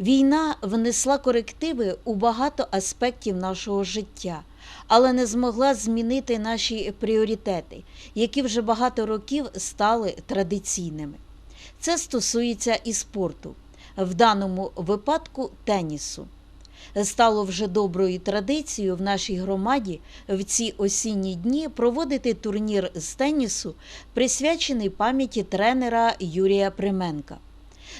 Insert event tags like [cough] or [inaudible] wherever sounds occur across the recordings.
Війна внесла корективи у багато аспектів нашого життя, але не змогла змінити наші пріоритети, які вже багато років стали традиційними. Це стосується і спорту, в даному випадку тенісу. Стало вже доброю традицією в нашій громаді в ці осінні дні проводити турнір з тенісу, присвячений пам'яті тренера Юрія Применка.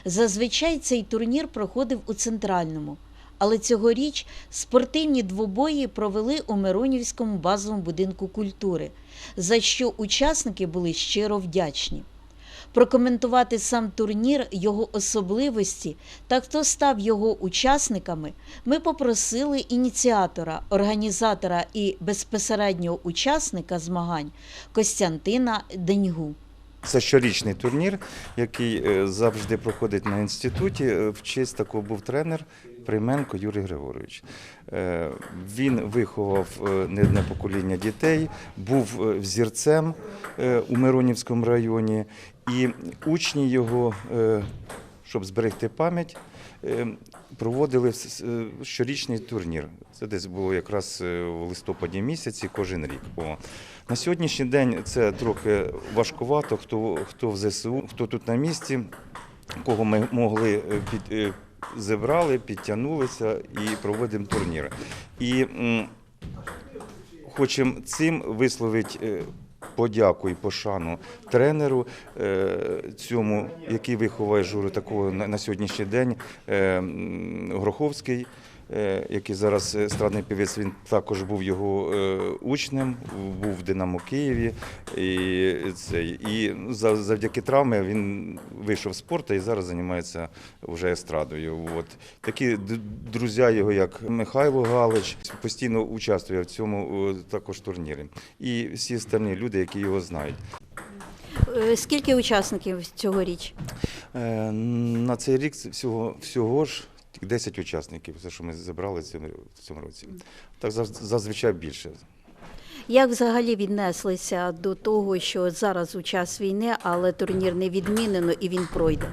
Зазвичай цей турнір проходив у центральному, але цьогоріч спортивні двобої провели у Миронівському базовому будинку культури, за що учасники були щиро вдячні. Прокоментувати сам турнір, його особливості та хто став його учасниками, ми попросили ініціатора, організатора і безпосереднього учасника змагань Костянтина Деньгу. Це щорічний турнір, який е, завжди проходить на інституті. Е, В честь такого був тренер Прийменко Юрій Григорович. Е, Він виховав не одне покоління дітей, був взірцем у Миронівському районі, і учні його, щоб зберегти пам'ять, е, проводили щорічний турнір. Це десь було якраз е, в листопаді місяці кожен рік. На сьогоднішній день це трохи важкувато, хто, хто в ЗСУ, хто тут на місці, кого ми могли е, під, е, зібрали, підтягнулися і проводимо турнір. І хочемо цим висловити подяку і пошану тренеру е, цьому, який виховує журу такого на, сьогоднішній день е, Гроховський. Е, Який зараз е, естрадний півець, він також був його е, учнем, був в Динамо Києві. І, це, і за- завдяки травмі він вийшов з спорту і зараз займається вже естрадою. От. Такі друзі його, як Михайло Галич, постійно участвує в цьому також турнірі. І всі остальні люди, які його знають. Скільки учасників цьогоріч? На цей рік всього, всього ж 10 учасників, це що ми зібрали в цьому році. Так зазвичай більше. Як взагалі віднеслися до того, що зараз у час війни, але турнір не відмінено і він пройде?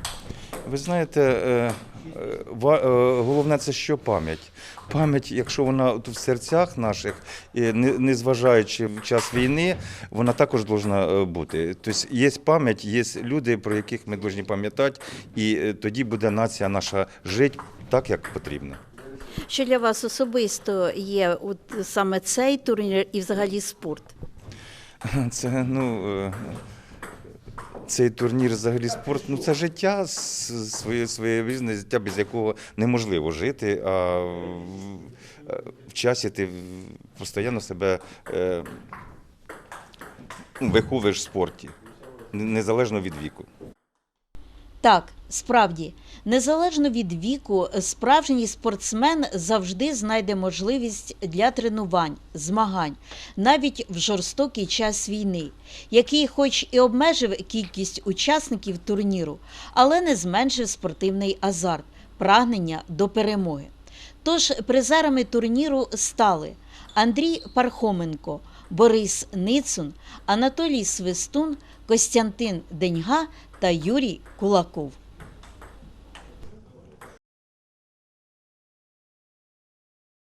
Ви знаєте, е, е, е, головне це що пам'ять. Пам'ять, якщо вона тут в серцях наших, і не- незважаючи в час війни, вона також повинна бути. Тобто є пам'ять, є люди, про яких ми повинні пам'ятати, і тоді буде нація наша жити так, як потрібно. Що для вас особисто є от саме цей турнір і взагалі спорт? [laughs] Це ну. е, Цей турнір взагалі спорт, ну це життя своє своє різне життя, без якого неможливо жити. А в, е, в часі ти постійно себе е, ну, виховуєш в спорті, незалежно від віку. Так, справді, незалежно від віку, справжній спортсмен завжди знайде можливість для тренувань, змагань, навіть в жорстокий час війни, який, хоч і обмежив кількість учасників турніру, але не зменшив спортивний азарт, прагнення до перемоги. Тож призерами турніру стали Андрій Пархоменко, Борис Ницун, Анатолій Свистун, Костянтин Деньга та Юрій Кулаков.